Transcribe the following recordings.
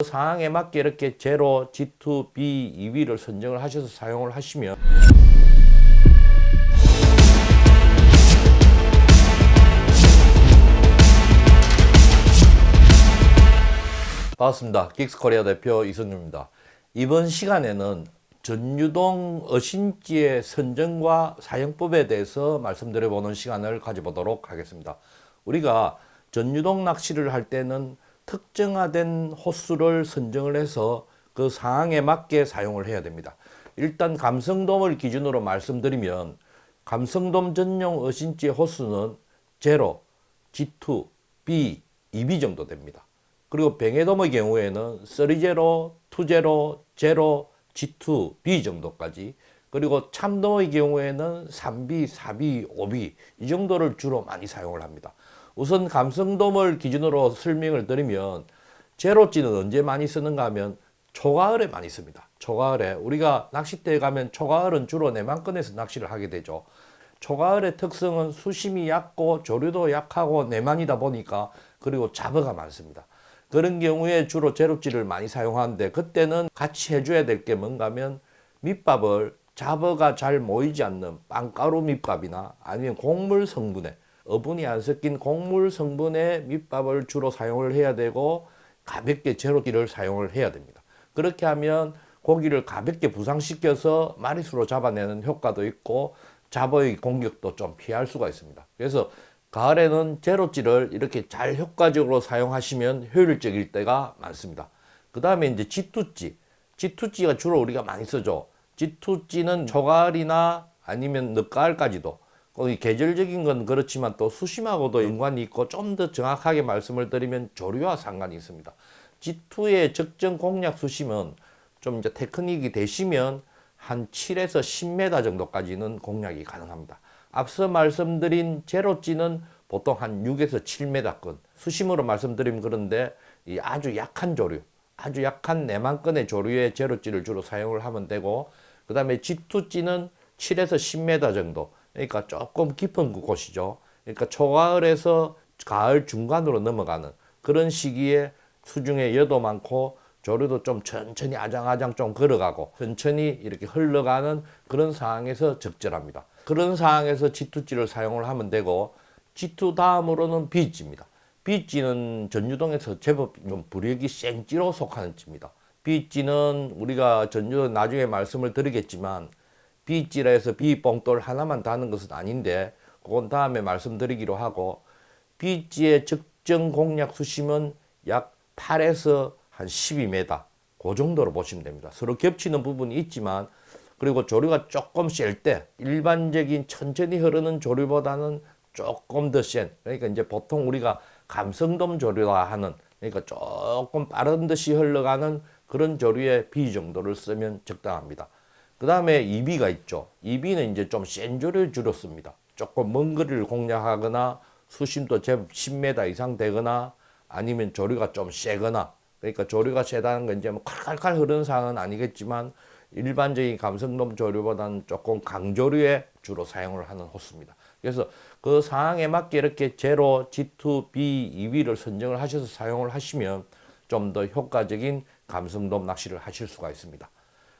그 상황에 맞게 이렇게 제로, G2, B, 2위를 선정을 하셔서 사용을 하시면 반갑습니다. 긱스코리아 대표 이선주입니다. 이번 시간에는 전유동 어신지의 선정과 사용법에 대해서 말씀드려보는 시간을 가져보도록 하겠습니다. 우리가 전유동 낚시를 할 때는 특정화된 호수를 선정을 해서 그 상황에 맞게 사용을 해야 됩니다. 일단 감성돔을 기준으로 말씀드리면 감성돔 전용 어신지의 호수는 제로, G2, B, 2B 정도 됩니다. 그리고 뱅에돔의 경우에는 3제로, 2제로, 제로, G2, B 정도까지 그리고 참돔의 경우에는 3B, 4B, 5B 이 정도를 주로 많이 사용을 합니다. 우선 감성돔을 기준으로 설명을 드리면 제로찌는 언제 많이 쓰는가 하면 초가을에 많이 씁니다. 초가을에 우리가 낚싯대에 가면 초가을은 주로 내만권에서 낚시를 하게 되죠. 초가을의 특성은 수심이 얕고 조류도 약하고 내만이다 보니까 그리고 잡어가 많습니다. 그런 경우에 주로 제로찌를 많이 사용하는데 그때는 같이 해줘야 될 게 뭔가 하면 밑밥을 잡어가 잘 모이지 않는 빵가루 밑밥이나 아니면 곡물 성분에 어분이 안 섞인 곡물 성분의 밑밥을 주로 사용을 해야 되고 가볍게 제로찌를 사용을 해야 됩니다. 그렇게 하면 고기를 가볍게 부상시켜서 마리수로 잡아내는 효과도 있고 잡어의 공격도 좀 피할 수가 있습니다. 그래서 가을에는 제로찌를 이렇게 잘 효과적으로 사용하시면 효율적일 때가 많습니다. 그 다음에 이제 G2찌. G2찌가 주로 우리가 많이 쓰죠. G2찌는 초가을이나 아니면 늦가을까지도 계절적인 건 그렇지만 또 수심하고도 연관이 있고 좀 더 정확하게 말씀을 드리면 조류와 상관이 있습니다. G2의 적정 공략 수심은 좀 이제 테크닉이 되시면 한 7에서 10m 정도까지는 공략이 가능합니다. 앞서 말씀드린 제로찌는 보통 한 6에서 7m권 수심으로 말씀드리면 그런데 이 아주 약한 조류 아주 약한 내만권의 조류의 제로찌를 주로 사용을 하면 되고 그 다음에 G2찌는 7에서 10m 정도 그러니까 조금 깊은 곳이죠 그러니까 초가을에서 가을 중간으로 넘어가는 그런 시기에 수중에 여도 많고 조류도 좀 천천히 아장아장 좀 걸어가고 천천히 이렇게 흘러가는 그런 상황에서 적절합니다. 그런 상황에서 G2G를 사용을 하면 되고 G2 다음으로는 B찌입니다. B찌는 전유동에서 제법 좀 부력이 센 찌로 속하는 찌입니다. B찌는 우리가 전유동 나중에 말씀을 드리겠지만 B찌라 해서 B뽕돌 하나만 다는 것은 아닌데 그건 다음에 말씀드리기로 하고 B찌의 적정 공략 수심은 약 8에서 한 12m 그 정도로 보시면 됩니다. 서로 겹치는 부분이 있지만 그리고 조류가 조금 셀 때 일반적인 천천히 흐르는 조류보다는 조금 더 센 그러니까 이제 보통 우리가 감성돔 조류라 하는 그러니까 조금 빠른 듯이 흘러가는 그런 조류의 B 정도를 쓰면 적당합니다. 그 다음에 2B가 있죠. 2B는 이제 좀센 조류를 주로 씁니다. 조금 먼 거리를 공략하거나 수심도 제법 10m 이상 되거나 아니면 조류가 좀 세거나 그러니까 조류가 세다는 건 이제 뭐 칼칼칼 흐르는 상황은 아니겠지만 일반적인 감성돔 조류보다는 조금 강조류에 주로 사용을 하는 호수입니다. 그래서 그 상황에 맞게 이렇게 제로, G2, B, 2위를 선정을 하셔서 사용을 하시면 좀 더 효과적인 감성돔 낚시를 하실 수가 있습니다.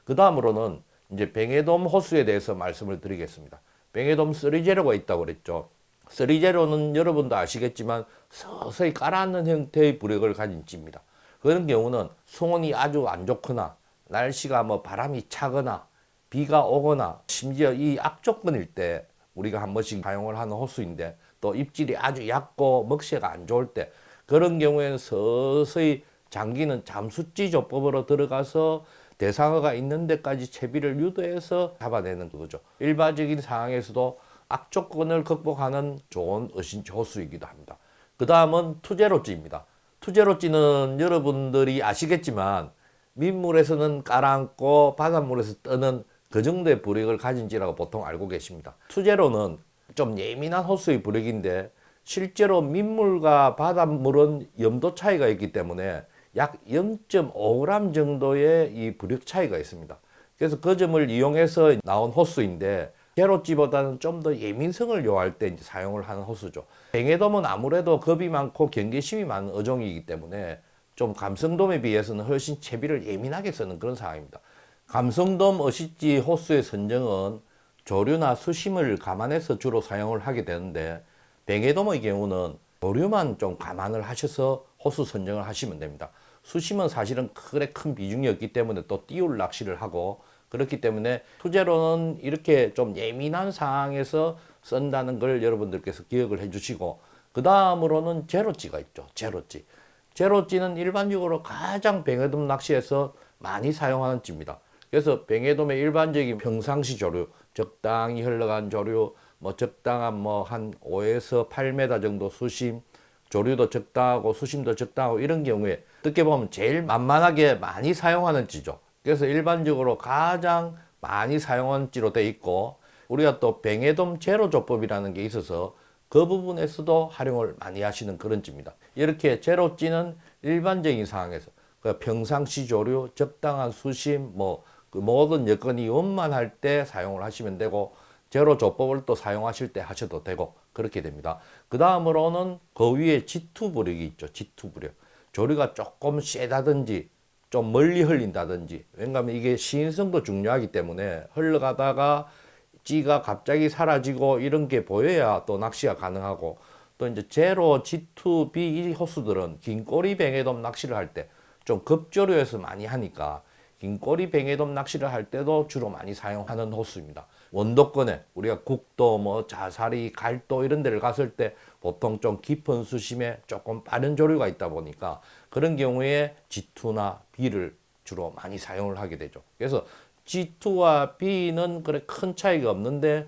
그 다음으로는 이제 뱅에돔 호수에 대해서 말씀을 드리겠습니다. 뱅에돔 3제로가 있다고 그랬죠. 3제로는 여러분도 아시겠지만 서서히 깔아앉는 형태의 부력을 가진 찌입니다. 그런 경우는 수온이 아주 안 좋거나 날씨가 뭐 바람이 차거나 비가 오거나 심지어 이 악조건일 때 우리가 한 번씩 사용을 하는 호수인데 또 입질이 아주 얕고 먹새가 안 좋을 때 그런 경우에는 서서히 장기는 잠수찌 조법으로 들어가서 대상어가 있는 데까지 채비를 유도해서 잡아내는 거죠. 일반적인 상황에서도 악조건을 극복하는 좋은 어신지 호수이기도 합니다. 그 다음은 투제로찌입니다. 투제로찌는 여러분들이 아시겠지만 민물에서는 깔아앉고 바닷물에서 뜨는 그 정도의 부력을 가진지라고 보통 알고 계십니다. 투제로는 좀 예민한 호수의 부력인데 실제로 민물과 바닷물은 염도 차이가 있기 때문에 약 0.5g 정도의 이 부력 차이가 있습니다. 그래서 그 점을 이용해서 나온 호수인데 제로찌보다는 좀 더 예민성을 요할 때 이제 사용을 하는 호수죠. 뱅에돔은 아무래도 겁이 많고 경계심이 많은 어종이기 때문에 좀 감성돔에 비해서는 훨씬 채비를 예민하게 쓰는 그런 상황입니다. 감성돔 어시지 호수의 선정은 조류나 수심을 감안해서 주로 사용을 하게 되는데 뱅에돔의 경우는 조류만 좀 감안을 하셔서 호수 선정을 하시면 됩니다. 수심은 사실은 그래 큰 비중이 없기 때문에 또 띄울 낚시를 하고 그렇기 때문에 투제로는 이렇게 좀 예민한 상황에서 쓴다는 걸 여러분들께서 기억을 해 주시고 그 다음으로는 제로찌가 있죠. 제로찌. 제로찌는 일반적으로 가장 뱅에돔 낚시에서 많이 사용하는 찌입니다. 그래서 뱅에돔의 일반적인 평상시 조류, 적당히 흘러간 조류, 뭐 적당한 뭐 한 5에서 8m 정도 수심, 조류도 적당하고 수심도 적당하고 이런 경우에 어떻게 보면 제일 만만하게 많이 사용하는 찌죠. 그래서 일반적으로 가장 많이 사용하는 찌로 돼 있고 우리가 또 뱅에돔 제로 조법이라는 게 있어서 그 부분에서도 활용을 많이 하시는 그런 찌입니다. 이렇게 제로 찌는 일반적인 상황에서 그 평상시 조류, 적당한 수심, 뭐 그 모든 여건이 원만할 때 사용을 하시면 되고 제로 조법을 또 사용하실 때 하셔도 되고 그렇게 됩니다. 그 다음으로는 그 위에 G2 부력이 있죠. G2 부력. 조류가 조금 세다든지 좀 멀리 흘린다든지 왜냐하면 이게 시인성도 중요하기 때문에 흘러가다가 찌가 갑자기 사라지고 이런 게 보여야 또 낚시가 가능하고 또 이제 제로 G2B 이 호수들은 긴 꼬리 뱅에돔 낚시를 할 때 좀 급조류에서 많이 하니까 긴 꼬리 뱅에돔 낚시를 할 때도 주로 많이 사용하는 호수입니다. 원도권에 우리가 국도 뭐 자사리 갈도 이런 데를 갔을 때 보통 좀 깊은 수심에 조금 빠른 조류가 있다 보니까 그런 경우에 G2나 B를 주로 많이 사용을 하게 되죠. 그래서 G2와 B는 그래 큰 차이가 없는데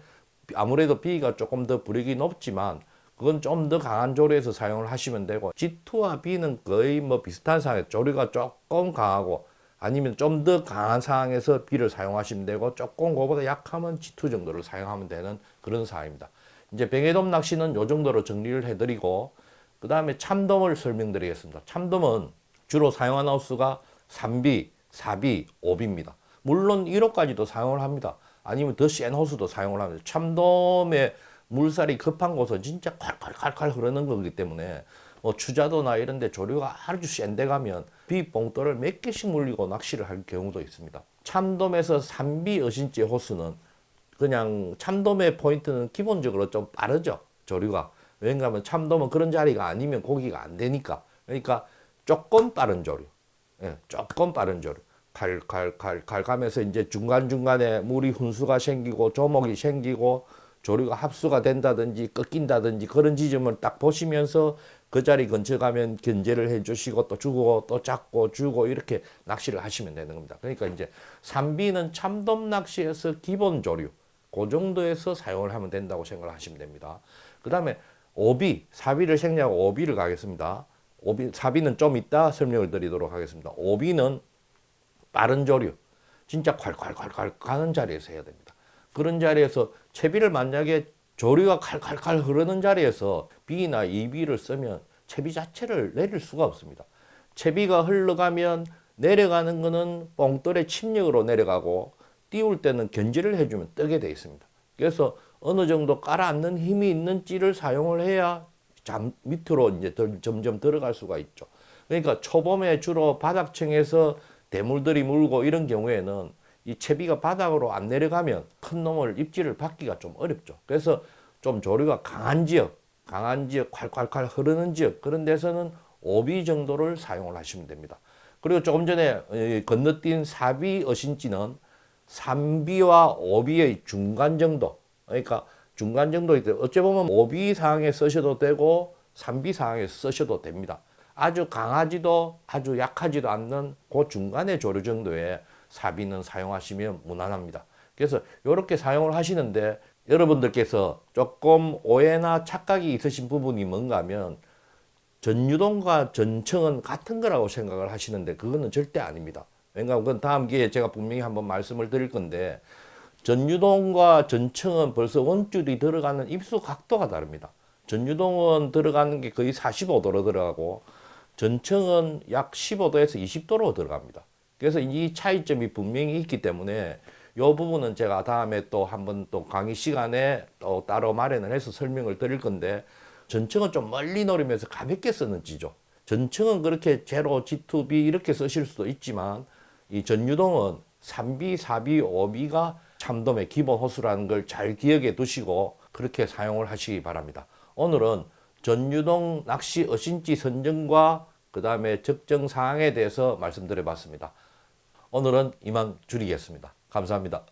아무래도 B가 조금 더 부력이 높지만 그건 좀 더 강한 조류에서 사용을 하시면 되고 G2와 B는 거의 뭐 비슷한 상황에 조류가 조금 강하고 아니면 좀 더 강한 상황에서 B를 사용하시면 되고 조금 그거보다 약하면 G2 정도를 사용하면 되는 그런 상황입니다. 이제 뱅에돔 낚시는 요 정도로 정리를 해드리고 그 다음에 참돔을 설명드리겠습니다. 참돔은 주로 사용하는 호수가 3B, 4B, 5B입니다. 물론 1호까지도 사용을 합니다. 아니면 더 센 호수도 사용을 합니다. 참돔의 물살이 급한 곳은 진짜 콸콸콸콸 흐르는 거기 때문에 뭐 추자도나 이런 데 조류가 아주 센데 가면 비봉돌을 몇 개씩 물리고 낚시를 할 경우도 있습니다. 참돔에서 3B 어신지 호수는 그냥 참돔의 포인트는 기본적으로 좀 빠르죠. 조류가. 왜냐 하면 참돔은 그런 자리가 아니면 고기가 안 되니까. 그러니까 조금 빠른 조류. 예, 조금 빠른 조류. 칼칼칼칼 가면서 이제 중간중간에 물이 훈수가 생기고 조목이 생기고 조류가 합수가 된다든지 꺾인다든지 그런 지점을 딱 보시면서 그 자리 근처 가면 견제를 해 주시고 또 주고 또 잡고 주고 이렇게 낚시를 하시면 되는 겁니다. 그러니까 이제 3비는 참돔 낚시에서 기본 조류 그 정도에서 사용을 하면 된다고 생각을 하시면 됩니다. 그 다음에 5비, 4비를 생략하고 5비를 가겠습니다. 5비, 4비는 좀 이따 설명을 드리도록 하겠습니다. 5비는 빠른 조류, 진짜 콸콸콸콸 가는 자리에서 해야 됩니다. 그런 자리에서 채비를 만약에 조류가 칼칼칼 흐르는 자리에서 B나 2B를 쓰면 채비 자체를 내릴 수가 없습니다. 채비가 흘러가면 내려가는 거는 뽕돌의 침력으로 내려가고 띄울 때는 견지를 해주면 뜨게 되어 있습니다. 그래서 어느 정도 깔아앉는 힘이 있는 찌를 사용을 해야 잠 밑으로 이제 덜, 점점 들어갈 수가 있죠. 그러니까 초봄에 주로 바닥층에서 대물들이 물고 이런 경우에는 이 채비가 바닥으로 안 내려가면 큰 놈을 입질을 받기가 좀 어렵죠. 그래서 좀 조류가 강한 지역, 강한 지역, 콸콸콸 흐르는 지역 그런 데서는 5비 정도를 사용을 하시면 됩니다. 그리고 조금 전에 건너뛴 4비 어신지는 3비와 5비의 중간 정도 그러니까 중간 정도일 때 어찌 보면 5비 상황에 쓰셔도 되고 3비 상황에 쓰셔도 됩니다. 아주 강하지도 아주 약하지도 않는 그 중간의 조류 정도의 사비는 사용하시면 무난합니다. 그래서 이렇게 사용을 하시는데 여러분들께서 조금 오해나 착각이 있으신 부분이 뭔가 하면 전유동과 전청은 같은 거라고 생각을 하시는데 그거는 절대 아닙니다. 왜냐하면 그건 다음 기회에 제가 분명히 한번 말씀을 드릴 건데 전유동과 전청은 벌써 원줄이 들어가는 입수 각도가 다릅니다. 전유동은 들어가는 게 거의 45도로 들어가고 전청은 약 15도에서 20도로 들어갑니다. 그래서 이 차이점이 분명히 있기 때문에 이 부분은 제가 다음에 또 한번 또 강의 시간에 또 따로 마련을 해서 설명을 드릴 건데 전청은 좀 멀리 노리면서 가볍게 쓰는 지죠. 전청은 그렇게 제로, G2B 이렇게 쓰실 수도 있지만 이 전유동은 3B, 4B, 5B가 참돔의 기본 호수라는 걸 잘 기억해 두시고 그렇게 사용을 하시기 바랍니다. 오늘은 전유동 낚시 어신지 선정과 그 다음에 적정 사항에 대해서 말씀드려 봤습니다. 오늘은 이만 줄이겠습니다. 감사합니다.